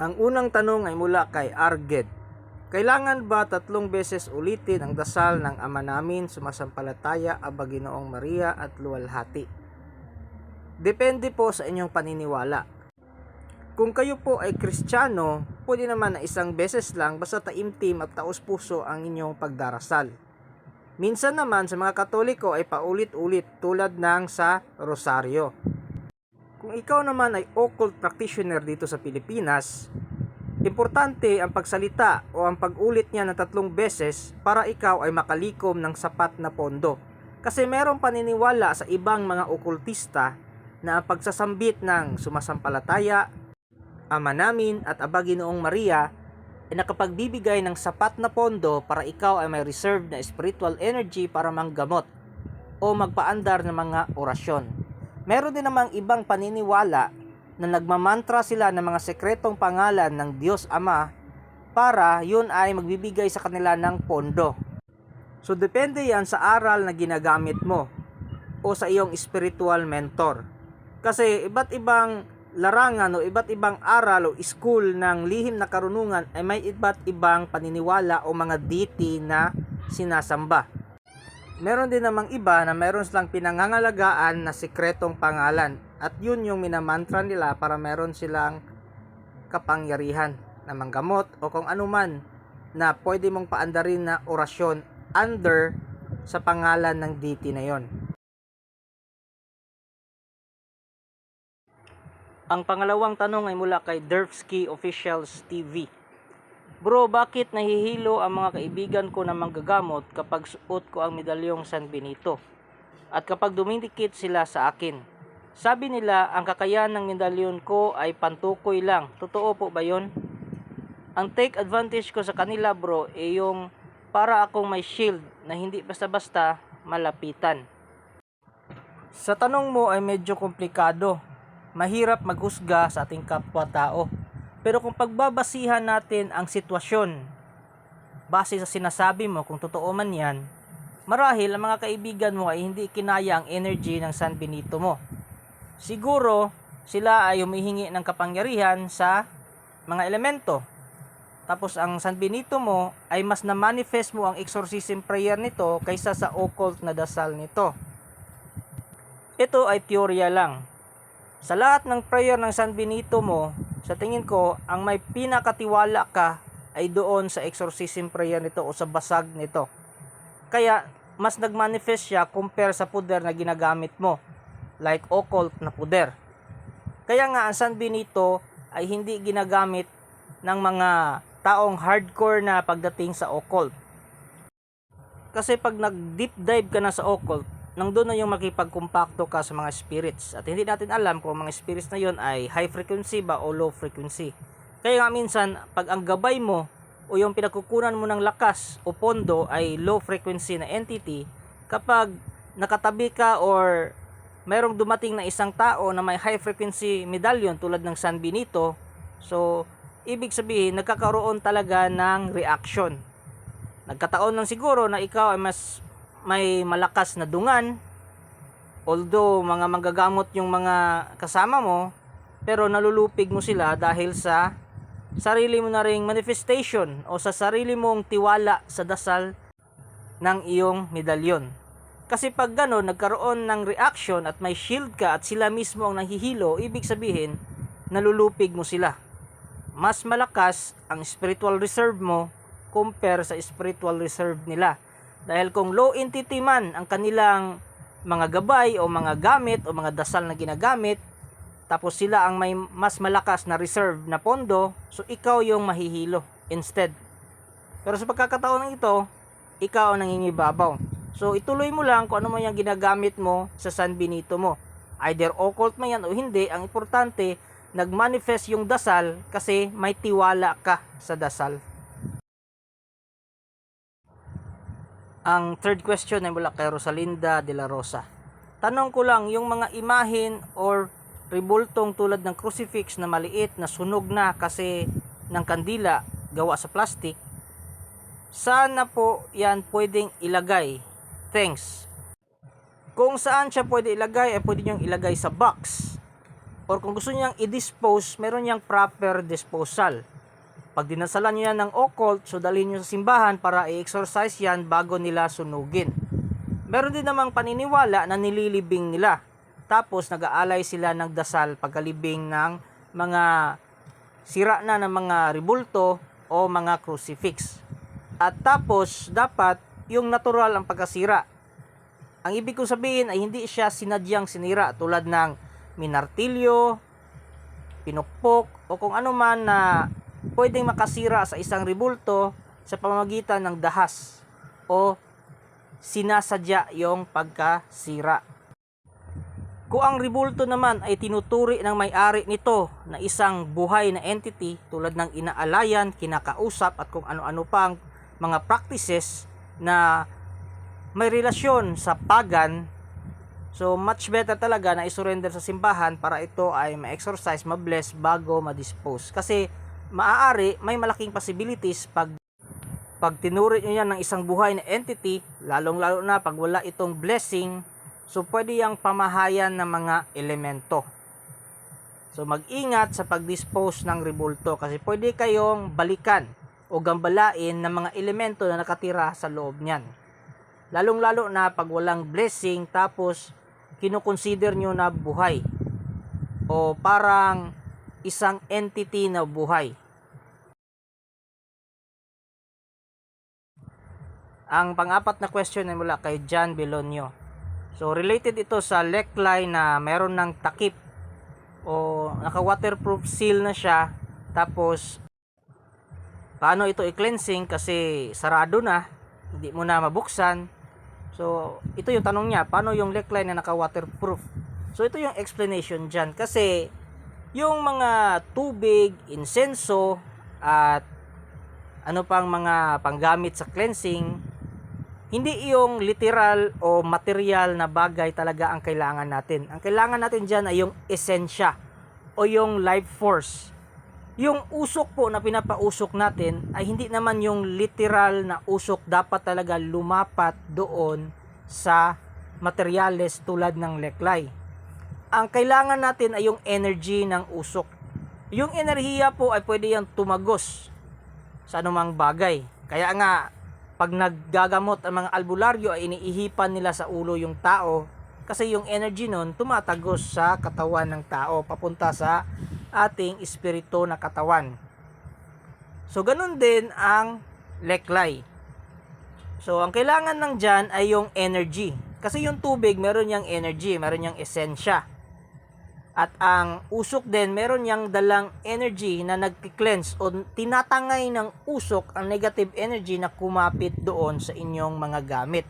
Ang unang tanong ay mula kay Arged. Kailangan ba tatlong beses ulitin ang dasal ng Ama namin, sumasampalataya, Aba Ginoong Maria at Luwalhati? Depende po sa inyong paniniwala. Kung kayo po ay Kristiyano, pwede naman na isang beses lang basta taimtim at taos puso ang inyong pagdarasal. Minsan naman sa mga Katoliko ay paulit-ulit tulad ng sa Rosaryo. Kung ikaw naman ay occult practitioner dito sa Pilipinas, importante ang pagsalita o ang pag-ulit niya ng tatlong beses para ikaw ay makalikom ng sapat na pondo. Kasi merong paniniwala sa ibang mga okultista na ang pagsasambit ng sumasampalataya, Ama namin at Aba Ginoong Maria ay nakapagbibigay ng sapat na pondo para ikaw ay may reserve na spiritual energy para manggamot o magpaandar ng mga orasyon. Meron din namang ibang paniniwala na nagmamantra sila ng mga sekretong pangalan ng Diyos Ama para yun ay magbibigay sa kanila ng pondo. So depende yan sa aral na ginagamit mo o sa iyong spiritual mentor. Kasi iba't ibang larangan o iba't ibang aral o school ng lihim na karunungan ay may iba't ibang paniniwala o mga deity na sinasamba. Meron din namang iba na meron silang pinangangalagaan na sikretong pangalan at yun yung minamantra nila para meron silang kapangyarihan na manggamot o kung anuman na pwede mong paandarin na orasyon under sa pangalan ng deity na yon. Ang pangalawang tanong ay mula kay Derfsky Officials TV. Bro, bakit nahihilo ang mga kaibigan ko na manggagamot kapag suot ko ang medalyong San Benito? At kapag dumidikit sila sa akin? Sabi nila, ang kakayahan ng medalyon ko ay pantukoy lang. Totoo po ba yon? Ang take advantage ko sa kanila bro, ay yung para akong may shield na hindi basta-basta malapitan. Sa tanong mo ay medyo komplikado. Mahirap maghusga sa ating kapwa-tao. Pero kung pagbabasihan natin ang sitwasyon, base sa sinasabi mo kung totoo man yan, marahil ang mga kaibigan mo ay hindi kinaya ang energy ng San Benito mo. Siguro, sila ay humihingi ng kapangyarihan sa mga elemento. Tapos ang San Benito mo ay mas na-manifest mo ang exorcism prayer nito kaysa sa occult na dasal nito. Ito ay teorya lang. Sa lahat ng prayer ng San Benito mo, sa tingin ko, ang may pinakatiwala ka ay doon sa exorcism prayer nito o sa basag nito. Kaya, mas nagmanifest siya compare sa puder na ginagamit mo, like occult na puder. Kaya nga, ang San Benito ay hindi ginagamit ng mga taong hardcore na pagdating sa occult. Kasi pag nag-deep dive ka na sa occult, nandun na yung makipagkumpakto ka sa mga spirits. At hindi natin alam kung mga spirits na yon ay high frequency ba o low frequency. Kaya nga minsan, pag ang gabay mo o yung pinagkukunan mo ng lakas o pondo ay low frequency na entity, kapag nakatabi ka or mayroong dumating na isang tao na may high frequency medallion tulad ng San Benito, so ibig sabihin nagkakaroon talaga ng reaction. Nagkataon lang siguro na ikaw ay mas may malakas na dungan. Although mga manggagamot yung mga kasama mo, pero nalulupig mo sila dahil sa sarili mo na ring manifestation o sa sarili mong tiwala sa dasal ng iyong medalyon. Kasi pag gano'n, nagkaroon ng reaction at may shield ka at sila mismo ang nahihilo, ibig sabihin, nalulupig mo sila. mas malakas ang spiritual reserve mo compare sa spiritual reserve nila. Dahil kung low entity man ang kanilang mga gabay o mga gamit o mga dasal na ginagamit, tapos sila ang may mas malakas na reserve na pondo, so ikaw yung mahihilo instead. Pero sa pagkakataon ng ito, ikaw ang nangingibabaw. So ituloy mo lang kung ano man yung ginagamit mo sa San Benito mo. Either occult man yan o hindi, ang importante, nagmanifest yung dasal kasi may tiwala ka sa dasal. Ang third question ay mula kay Rosalinda de la Rosa. Tanong ko lang, yung mga imahin or ribultong tulad ng crucifix na maliit na sunog na kasi ng kandila gawa sa plastic, saan na po yan pwedeng ilagay? Thanks. Kung saan siya pwede ilagay, ay pwede niyong ilagay sa box. Or kung gusto niyang i-dispose, meron niyang proper disposal. Pag dinasalan niyo yan ng occult, so dalhin niyo sa simbahan para i-exorcise yan bago nila sunugin. Meron din namang paniniwala na nililibing nila. Tapos nag-aalay sila ng dasal pagkalibing ng mga sira na ng mga ribulto o mga crucifix. At tapos dapat yung natural ang pagkasira. Ang ibig kong sabihin ay hindi siya sinadyang sinira tulad ng minartilyo, pinukpok o kung ano man na pwedeng makasira sa isang ribulto sa pamamagitan ng dahas o sinasadya yung pagkasira. Kung ang ribulto naman ay tinuturi ng may-ari nito na isang buhay na entity tulad ng inaalayan, kinakausap at kung ano-ano pang mga practices na may relasyon sa pagan, so much better talaga na isurrender sa simbahan para ito ay ma-exorcise, ma-bless bago ma-dispose. Kasi maaari may malaking possibilities pag pag tinuri nyo yan ng isang buhay na entity, lalong-lalo na pag wala itong blessing, so pwede yung pamahayan ng mga elemento. So mag-ingat sa pag-dispose ng ribulto kasi pwede kayong balikan o gambalain ng mga elemento na nakatira sa loob niyan. Lalong-lalo na pag walang blessing tapos kinukonsider nyo na buhay o parang isang entity na buhay. Ang pang-apat na question ay mula kay John Belonio. So related ito sa lekline na meron ng takip. O naka-waterproof seal na siya. Tapos paano ito i-cleansing? Kasi sarado na. Hindi mo na mabuksan. So ito yung tanong niya. Paano yung neckline na naka waterproof so ito yung explanation dyan. Kasi yung mga tubig, insenso at ano pang mga panggamit sa cleansing hindi yung literal o material na bagay talaga ang kailangan natin. Ang kailangan natin dyan ay yung esensya o yung life force yung usok po na pinapausok natin ay hindi naman yung literal na usok dapat talaga lumapat doon sa materyales tulad ng leklay. Ang kailangan natin ay yung energy ng usok. Yung enerhiya po ay pwede yung tumagos sa anumang bagay. Kaya nga, pag naggagamot ang mga albularyo ay iniihipan nila sa ulo yung tao kasi yung energy nun tumatagos sa katawan ng tao papunta sa ating espiritu na katawan. So, ganun din ang leklay. So, ang kailangan ng dyan ay yung energy. Kasi yung tubig, meron niyang energy, meron niyang esensya. At ang usok din, meron niyang dalang energy na nagki-cleanse o tinatangay ng usok ang negative energy na kumapit doon sa inyong mga gamit.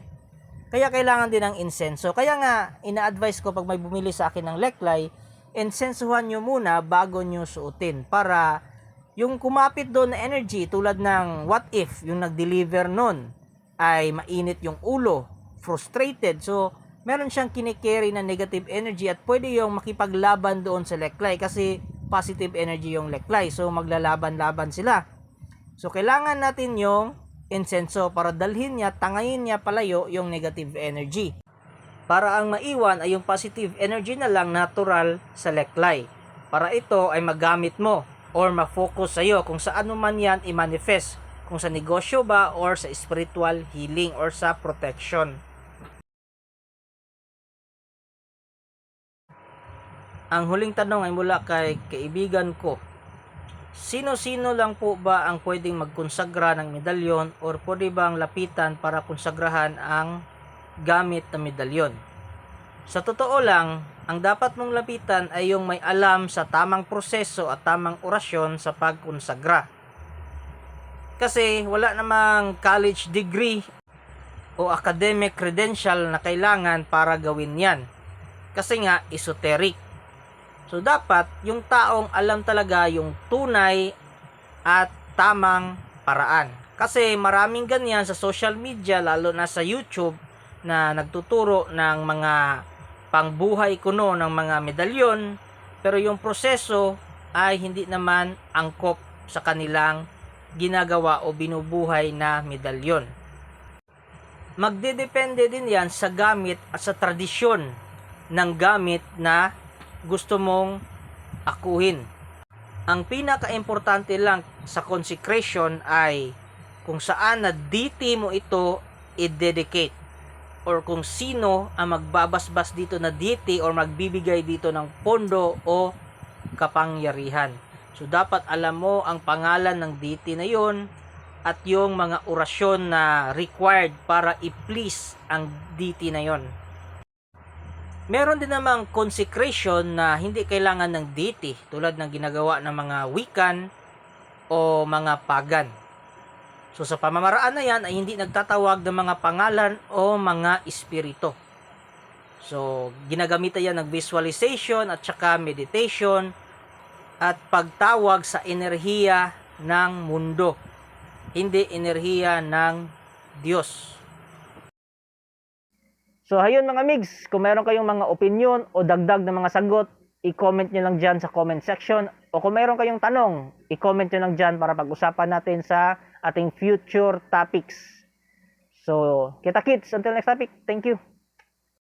Kaya kailangan din ng insenso. Kaya nga, ina-advise ko pag may bumili sa akin ng leklay, insensuhan nyo muna bago nyo suotin para yung kumapit doon na energy tulad ng what if yung nag-deliver nun ay mainit yung ulo, frustrated. So, meron siyang kinikerry na negative energy at pwede yung makipaglaban doon sa leklay kasi positive energy yung leklay. So, maglalaban-laban sila. So, kailangan natin yung insenso para dalhin niya, tangayin niya palayo yung negative energy para ang maiwan ay yung positive energy na lang natural sa leklay. Para ito ay magamit mo or ma-focus sa iyo kung saan man yan i-manifest. Kung sa negosyo ba or sa spiritual healing or sa protection. Ang huling tanong ay mula kay kaibigan ko. Sino-sino lang po ba ang pwedeng magkonsagra ng medalyon or pwede bang lapitan para konsagrahan ang gamit na medalyon? Sa totoo lang, ang dapat mong lapitan ay yung may alam sa tamang proseso at tamang orasyon sa pagkonsagra. Kasi wala namang college degree o academic credential na kailangan para gawin yan. Kasi nga, esoteric. So, dapat yung taong alam talaga yung tunay at tamang paraan. Kasi maraming ganyan sa social media, lalo na sa YouTube, na nagtuturo ng mga pangbuhay kuno ng mga medalyon, pero yung proseso ay hindi naman angkop sa kanilang ginagawa o binubuhay na medalyon. Magdedepende din yan sa gamit at sa tradisyon ng gamit na gusto mong akuhin. Ang pinaka-importante lang sa consecration ay kung saan na deity mo ito i-dedicate or kung sino ang magbabasbas dito na deity or magbibigay dito ng pondo o kapangyarihan. So dapat alam mo ang pangalan ng deity na yon at yung mga orasyon na required para i-please ang deity na yon. Meron din namang consecration na hindi kailangan ng deity tulad ng ginagawa ng mga Wiccan o mga pagan. So sa pamamaraan na yan ay hindi nagtatawag ng mga pangalan o mga espiritu. So ginagamitan yan ng visualization at saka meditation at pagtawag sa enerhiya ng mundo. Hindi enerhiya ng Diyos. So ayun mga migs, kung meron kayong mga opinion o dagdag na mga sagot, i-comment nyo lang dyan sa comment section. O kung meron kayong tanong, i-comment nyo lang dyan para pag-usapan natin sa ating future topics. So, kita kits, until next topic, thank you.